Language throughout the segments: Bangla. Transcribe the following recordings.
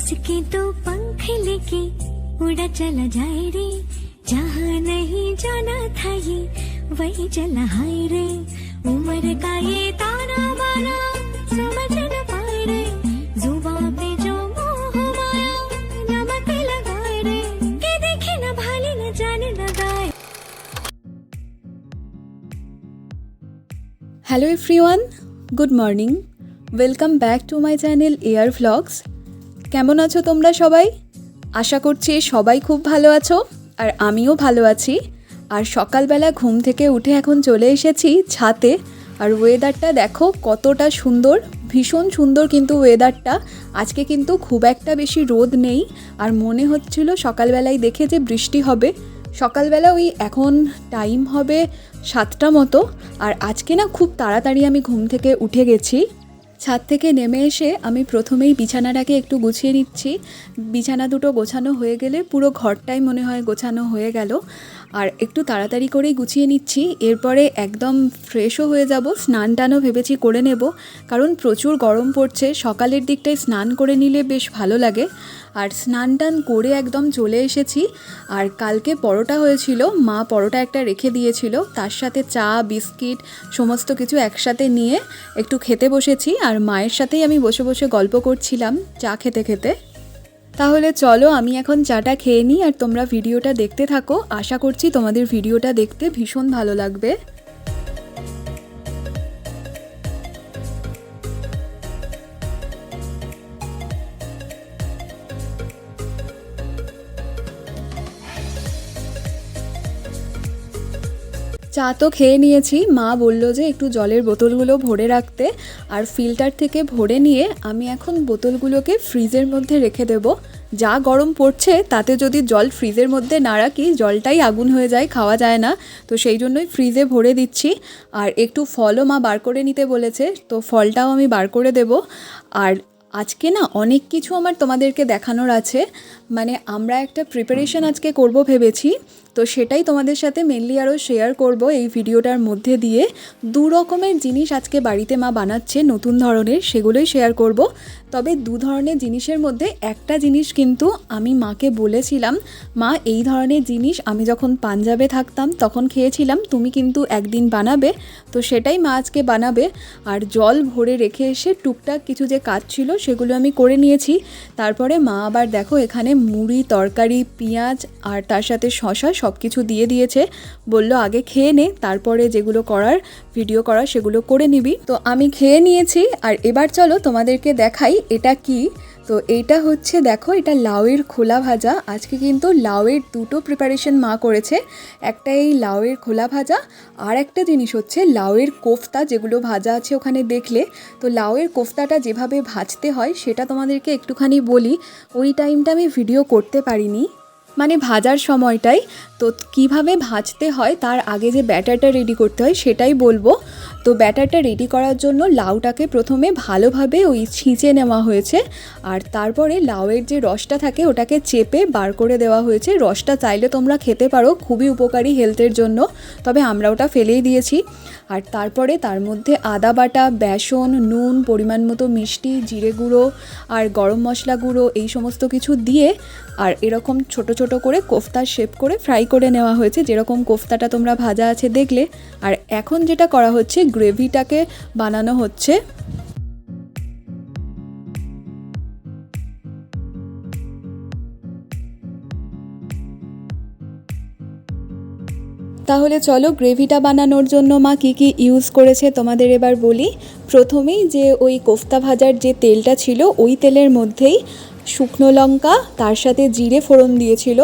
इसके तो पंख लेके उड़ा चला जाए रे जहाँ नहीं जाना था ये वही चला हाय रे उम्र का ये ताना बाना समझ न पाए रे जुबा पे जो मोह माया नमक लगाए रे के देखे न भाले न जाने लगाए hello everyone good morning welcome back to my channel Air vlogs কেমন আছো তোমরা সবাই? আশা করছি সবাই খুব ভালো আছো, আর আমিও ভালো আছি। আর সকালবেলা ঘুম থেকে উঠে এখন চলে এসেছি ছাতে আর ওয়েদারটা দেখো কতটা সুন্দর, ভীষণ সুন্দর কিন্তু ওয়েদারটা আজকে কিন্তু খুব একটা বেশি রোদ নেই, আর মনে হচ্ছিল সকালবেলায় দেখে যে বৃষ্টি হবে। সকালবেলা ওই এখন টাইম হবে সাতটা মতো, আর আজকে না খুব তাড়াতাড়ি আমি ঘুম থেকে উঠে গেছি। ছাদ থেকে নেমে এসে আমি প্রথমেই বিছানাটাকে একটু গুছিয়ে নিচ্ছি। বিছানা দুটো গোছানো হয়ে গেলে পুরো ঘরটাই মনে হয় গোছানো হয়ে গেল। আর একটু তাড়াতাড়ি করেই গুছিয়ে নিচ্ছি। এরপরে একদম ফ্রেশও হয়ে যাব। স্নান টানও ভেবেছি করে নেব। কারণ প্রচুর গরম পড়ছে। সকালের দিকটায় স্নান করে নিলে বেশ ভালো লাগে। আর স্নান টান করে একদম চলে এসেছি। আর কালকে পরোটা হয়েছিল, মা পরোটা একটা রেখে দিয়েছিল, তার সাথে চা, বিস্কিট, সমস্ত কিছু একসাথে নিয়ে একটু খেতে বসেছি। আর মায়ের সাথেই আমি বসে বসে গল্প করছিলাম, চা খেতে খেতে। তাহলে চলো, আমি এখন চাটা খেয়ে নিই, আর তোমরা ভিডিওটা দেখতে থাকো। আশা করছি তোমাদের ভিডিওটা দেখতে ভীষণ ভালো লাগবে। চা তো খেয়ে নিয়েছি। মা বলল যে একটু জলের বোতলগুলো ভরে রাখতে আর ফিল্টার থেকে ভরে নিয়ে আমি এখন বোতলগুলোকে ফ্রিজের মধ্যে রেখে দেব। যা গরম পড়ছে তাতে যদি জল ফ্রিজের মধ্যে না রাখি, জলটাই আগুন হয়ে যায়, খাওয়া যায় না। তো সেই জন্যই ফ্রিজে ভরে দিচ্ছি। আর একটু ফলও মা বার করে নিতে বলেছে, তো ফলটাও আমি বার করে দেব। আর আজকে না অনেক কিছু আমার তোমাদেরকে দেখানোর আছে। মানে আমরা একটা প্রিপারেশন আজকে করব ভেবেছি। তো সেটাই তোমাদের সাথে মেনলি আরও শেয়ার করব এই ভিডিওটার মধ্যে দিয়ে। দু রকমের জিনিস আজকে বাড়িতে মা বানাচ্ছে, নতুন ধরনের, সেগুলোই শেয়ার করব। তবে দু ধরনের জিনিসের মধ্যে একটা জিনিস কিন্তু আমি মাকে বলেছিলাম, মা, এই ধরনের জিনিস আমি যখন পাঞ্জাবে থাকতাম, তখন খেয়েছিলাম, তুমি কিন্তু একদিন বানাবে। তো সেটাই মা আজকে বানাবে। আর জল ভরে রেখে এসে টুকটাক কিছু যে কাজ ছিল, সেগুলো আমি করে নিয়েছি। তারপরে মা আবার দেখো এখানে মুড়ি, তরকারি, পেঁয়াজ আর তার সাথে শশা সব কিছু দিয়ে দিয়েছে। বলল, আগে খেয়ে নে, তারপরে যেগুলো করার ভিডিও করার, সেগুলো করে নিবি। তো আমি খেয়ে নিয়েছি, আর এবার চলো তোমাদেরকে দেখাই এটা কি। তো এইটা হচ্ছে, দেখো, এটা লাউয়ের খোলা ভাজা। আজকে কিন্তু লাউয়ের দুটো প্রিপারেশন মা করেছে। একটা এই লাউয়ের খোলা ভাজা, আর একটা জিনিস হচ্ছে লাউয়ের কোফতা, যেগুলো ভাজা আছে ওখানে দেখলে। তো লাউয়ের কোফতাটা যেভাবে ভাজতে হয়, সেটা তোমাদেরকে একটুখানি বলি। ওই টাইমটা আমি ভিডিও করতে পারিনি। মানে ভাজার সময়টাই, তো কীভাবে ভাজতে হয়, তার আগে যে ব্যাটারটা রেডি করতে হয় সেটাই বলব। তো ব্যাটারটা রেডি করার জন্য লাউটাকে প্রথমে ভালোভাবে ওই ছিঁচে নেওয়া হয়েছে, আর তারপরে লাউয়ের যে রসটা থাকে ওটাকে চেপে বার করে দেওয়া হয়েছে। রসটা চাইলে তোমরা খেতে পারো, খুবই উপকারী হেলথের জন্য, তবে আমরা ওটা ফেলেই দিয়েছি। আর তারপরে তার মধ্যে আদা বাটা, বেসন, নুন, পরিমাণ মতো মিষ্টি, জিরে গুঁড়ো, আর গরম মশলা গুঁড়ো, এই সমস্ত কিছু দিয়ে, আর এরকম ছোট ছোট করে কোফতার শেপ করে ফ্রাই করে নেওয়া হয়েছে। যেরকম কোফতাটা তোমরা ভাজা আছে দেখলে। আর এখন যেটা করা হচ্ছে গ্রেভিটাকে বানানো হচ্ছে। তাহলে চলো গ্রেভিটা বানানোর জন্য মা কী কী ইউজ করেছে তোমাদের এবার বলি। প্রথমেই যে ওই কোফতা ভাজার যে তেলটা ছিল, ওই তেলের মধ্যেই শুকনো লঙ্কা তার সাথে জিরে ফোড়ন দিয়েছিল।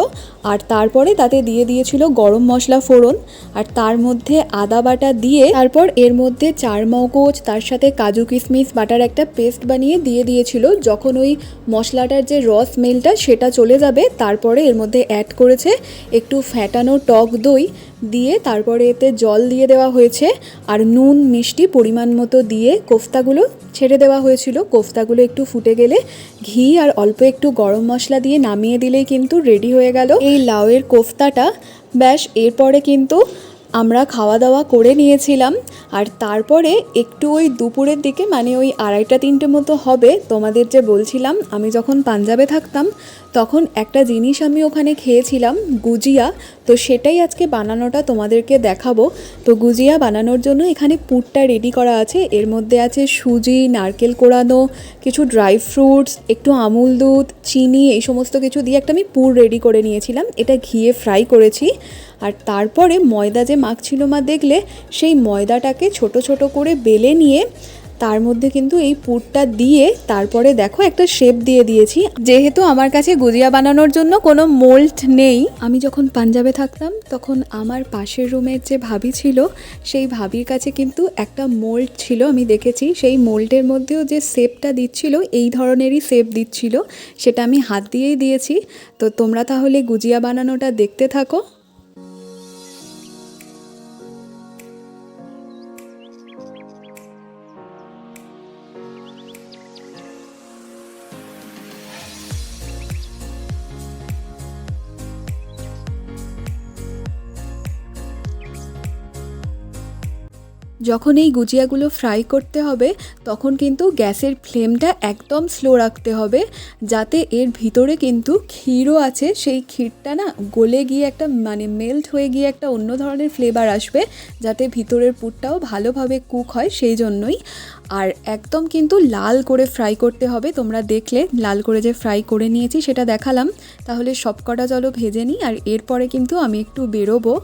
আর তারপরে তাতে দিয়ে দিয়েছিল গরম মশলা ফোড়ন, আর তার মধ্যে আদা বাটা দিয়ে তারপর এর মধ্যে চার মগজ, তার সাথে কাজু কিশমিশ, বাটার একটা পেস্ট বানিয়ে দিয়ে দিয়েছিল। যখন ওই মশলাটার যে রস স্মেলটা সেটা চলে যাবে, তারপরে এর মধ্যে অ্যাড করেছে একটু ফ্যাটানো টক দই দিয়ে তারপরে এতে জল দিয়ে দেওয়া হয়েছে, আর নুন মিষ্টি পরিমাণ মতো দিয়ে কোফতাগুলো ছেড়ে দেওয়া হয়েছিল। কোফতাগুলো একটু ফুটে গেলে ঘি আর অল্প একটু গরম মশলা দিয়ে নামিয়ে দিলেই কিন্তু রেডি হয়ে গেল। এই লাউয়ের কোফতাটা, ব্যাস, এরপরে কিন্তু আমরা খাওয়া দাওয়া করে নিয়েছিলাম। আর তারপরে একটু ওই দুপুরের দিকে মানে ওই আড়াইটা তিনটে মতো হবে, তোমাদের যে বলছিলাম, আমি যখন পাঞ্জাবে থাকতাম তখন একটা জিনিস আমি ওখানে খেয়েছিলাম, গুজিয়া। তো সেটাই আজকে বানানোটা তোমাদেরকে দেখাবো। তো গুজিয়া বানানোর জন্য এখানে পুরটা রেডি করা আছে। এর মধ্যে আছে সুজি, নারকেল কোড়ানো কিছু ড্রাই ফ্রুটস একটু আমুল দুধ, চিনি, এই সমস্ত কিছু দিয়ে একটা আমি পুর রেডি করে নিয়েছিলাম। এটা ঘিয়ে ফ্রাই করেছি। আর তারপরে ময়দা যে মাখছিল মা দেখলে, সেই ময়দাটাকে ছোট ছোট করে বেলে নিয়ে তার মধ্যে কিন্তু এই পুরটা দিয়ে তারপরে দেখো একটা শেপ দিয়ে দিয়েছি। যেহেতু আমার কাছে গুজিয়া বানানোর জন্য কোনো মোল্ড নেই, আমি যখন পাঞ্জাবে থাকতাম তখন আমার পাশের রুমের যে ভাবি ছিল, সেই ভাবির কাছে কিন্তু একটা মোল্ড ছিল, আমি দেখেছি। সেই মোল্ডের মধ্যেও যে শেপটা দিচ্ছিল, এই ধরনেরই শেপ দিচ্ছিল, সেটা আমি হাত দিয়েই দিয়েছি। তো তোমরা তাহলে গুজিয়া বানানোটা দেখতে থাকো। যখন এই গুজিয়াগুলো ফ্রাই করতে হবে, তখন কিন্তু গ্যাসের ফ্লেমটা একদম স্লো রাখতে হবে, যাতে এর ভিতরে কিন্তু ক্ষীরও আছে। সেই ক্ষীরটা না গলে গিয়ে একটা মানে মেল্ট হয়ে গিয়ে একটা অন্য ধরনের ফ্লেভার আসবে, যাতে ভিতরের পুরটাও ভালোভাবে কুক হয় সেই জন্যই। আর একদম কিন্তু লাল করে ফ্রাই করতে হবে। তোমরা দেখলে লাল করে যে ফ্রাই করে নিয়েছি সেটা দেখালাম। তাহলে সবকটা জলও ভেজে নিই, আর এরপরে কিন্তু আমি একটু বেরোবো।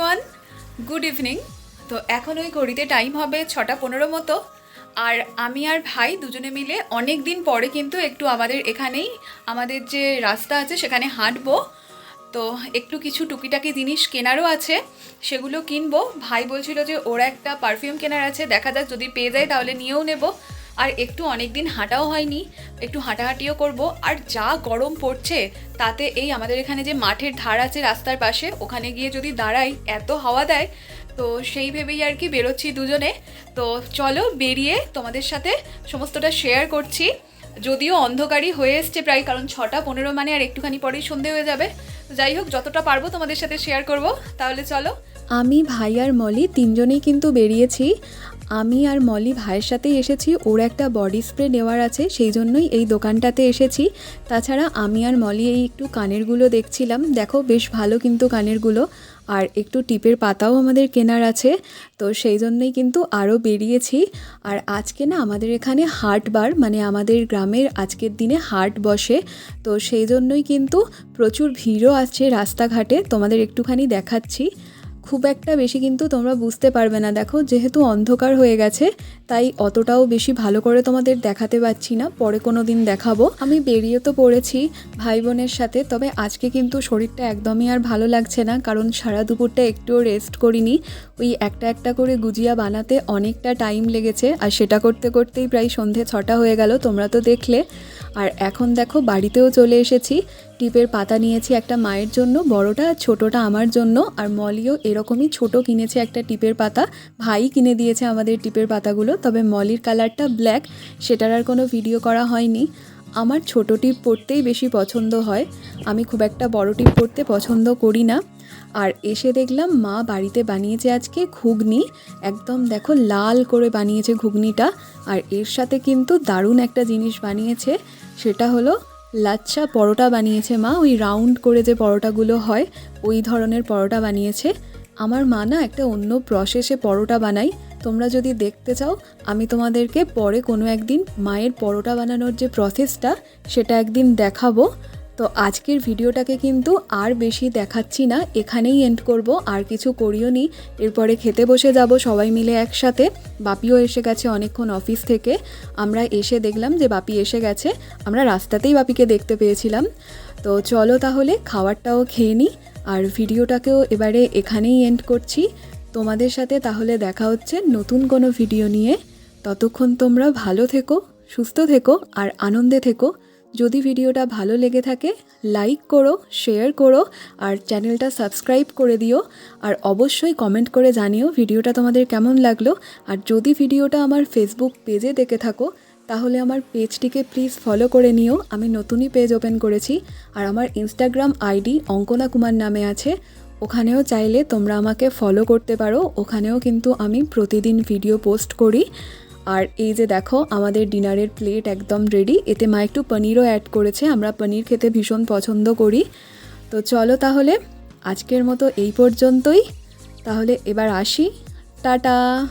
ওয়ান গুড ইভিনিং তো এখন ওই ঘড়িতে টাইম হবে ছটা পনেরো মতো। আর আমি আর ভাই দুজনে মিলে অনেক দিন পরে কিন্তু একটু আমাদের এখানেই, আমাদের যে রাস্তা আছে সেখানে হাঁটবো। তো একটু কিছু টুকিটাকি জিনিস কেনারও আছে, সেগুলো কিনবো। ভাই বলছিল যে ওর একটা পারফিউম কেনার আছে, দেখা যাক যদি পেয়ে যায় তাহলে নিয়েও নেব। আর একটু অনেক দিন হাঁটাও হয়নি, একটু হাঁটাহাঁটিও করব। আর যা গরম পড়ছে, তাতে এই আমাদের এখানে যে মাঠের ধার আছে রাস্তার পাশে, ওখানে গিয়ে যদি দাঁড়াই, এত হাওয়া দেয় তো সেই ভেবেই আর কি বেরোচ্ছি দুজনে। তো চলো বেরিয়ে তোমাদের সাথে সমস্তটা শেয়ার করছি। যদিও অন্ধকারই হয়ে এসছে প্রায়, কারণ ছটা পনেরো মানে আর একটুখানি পরেই সন্ধে হয়ে যাবে। যাই হোক, যতটা পারব তোমাদের সাথে শেয়ার করব। তাহলে চলো। আমি ভাই আর মলি তিনজনেই কিন্তু বেরিয়েছি। আমি আর মলি ভাইয়ের সাথেই এসেছি। ওর একটা বডি স্প্রে নেওয়ার আছে, সেই জন্যই এই দোকানটাতে এসেছি। তাছাড়া আমি আর মলি এই একটু কানেরগুলো দেখছিলাম। দেখো, বেশ ভালো কিন্তু কানেরগুলো। আর একটু টিপের পাতাও আমাদের কেনার আছে। তো সেই জন্যই কিন্তু আরও বেরিয়েছি। আর আজকে না আমাদের এখানে হাট বার মানে আমাদের গ্রামের আজকের দিনে হাট বসে। তো সেই জন্যই কিন্তু প্রচুর ভিড়ও আছে রাস্তাঘাটে। তোমাদের একটুখানি দেখাচ্ছি। খুব একটা বেশি কিন্তু তোমরা বুঝতে পারবে না। দেখো, যেহেতু অন্ধকার হয়ে গেছে, তাই অতটাও বেশি ভালো করে তোমাদের দেখাতে পারছি না। পরে কোনো দিন দেখাবো। আমি বেরিয়ে তো পড়েছি ভাই বোনের সাথে, তবে আজকে কিন্তু শরীরটা একদমই আর ভালো লাগছে না, কারণ সারা দুপুরটা একটুও রেস্ট করিনি। ওই একটা একটা করে গুজিয়া বানাতে অনেকটা টাইম লেগেছে, আর সেটা করতে করতেই প্রায় সন্ধে ছটা হয়ে গেল, তোমরা তো দেখলে। আর এখন দেখো বাড়িতেও চলে এসেছি। টিপের পাতা নিয়েছি একটা মায়ের জন্য, বড়টা আর ছোটোটা আমার জন্য। আর মলিও এরকমই ছোট কিনেছে একটা টিপের পাতা। ভাই কিনে দিয়েছে আমাদের টিপের পাতাগুলো, তবে মলির কালারটা ব্ল্যাক, সেটার আর কোনো ভিডিও করা হয়নি। আমার ছোট টিপ পরতেই বেশি পছন্দ হয়। আমি খুব একটা বড় টিপ পরতে পছন্দ করি না। আর এসে দেখলাম মা বাড়িতে বানিয়েছে আজকে ঘুগনি। একদম দেখো লাল করে বানিয়েছে ঘুগনিটা। আর এর সাথে কিন্তু দারুণ একটা জিনিস বানিয়েছে। সেটা হলো, লাচ্ছা পরোটা বানিয়েছে মা, ওই রাউন্ড করে যে পরোটাগুলো হয়, ওই ধরনের পরোটা বানিয়েছে। আমার মা না একটা অন্য প্রসেসে পরোটা বানাই তোমরা যদি দেখতে চাও, আমি তোমাদেরকে পরে কোনো একদিন মায়ের পরোটা বানানোর যে প্রসেসটা সেটা একদিন দেখাবো। তো আজকের ভিডিওটাকে কিন্তু আর বেশি দেখাচ্ছি না, এখানেই এন্ড করব, আর কিছু করিও নি। এরপরে খেতে বসে যাব সবাই মিলে একসাথে। বাপিও এসে গেছে অনেকক্ষণ অফিস থেকে। আমরা এসে দেখলাম যে বাপি এসে গেছে। আমরা রাস্তাতেই বাপিকে দেখতে পেয়েছিলাম। তো চলো তাহলে খাবারটাও খেয়ে নিই আর ভিডিওটাকেও এবারে এখানেই এন্ড করছি। তোমাদের সাথে তাহলে দেখা হচ্ছে নতুন কোনো ভিডিও নিয়ে। ততক্ষণ তোমরা ভালো থেকো, সুস্থ থেকো, আর আনন্দে থেকো। যদি ভিডিওটা ভালো লেগে থাকে লাইক করো শেয়ার করো, আর চ্যানেলটা সাবস্ক্রাইব করে দিও। আর অবশ্যই কমেন্ট করে জানিও ভিডিওটা তোমাদের কেমন লাগল। আর যদি ভিডিওটা আমার ফেসবুক পেজে দেখে থাকো, তাহলে আমার পেজটিকে প্লিজ ফলো করে নিও। আমি নতুনই পেজ ওপেন করেছি। আর আমার ইনস্টাগ্রাম আইডি অঙ্কনা কুমার নামে আছে। ওখানেও চাইলে তোমরা আমাকে ফলো করতে পারো। ওখানেও কিন্তু আমি প্রতিদিন ভিডিও পোস্ট করি। আর এই যে দেখো, আমাদের ডিনারের প্লেট একদম রেডি এতে মা একটু পনিরও অ্যাড করেছে, আমরা পনির খেতে ভীষণ পছন্দ করি। তো চলো তাহলে, আজকের মতো এই পর্যন্তই। তাহলে এবার আসি। টাটা!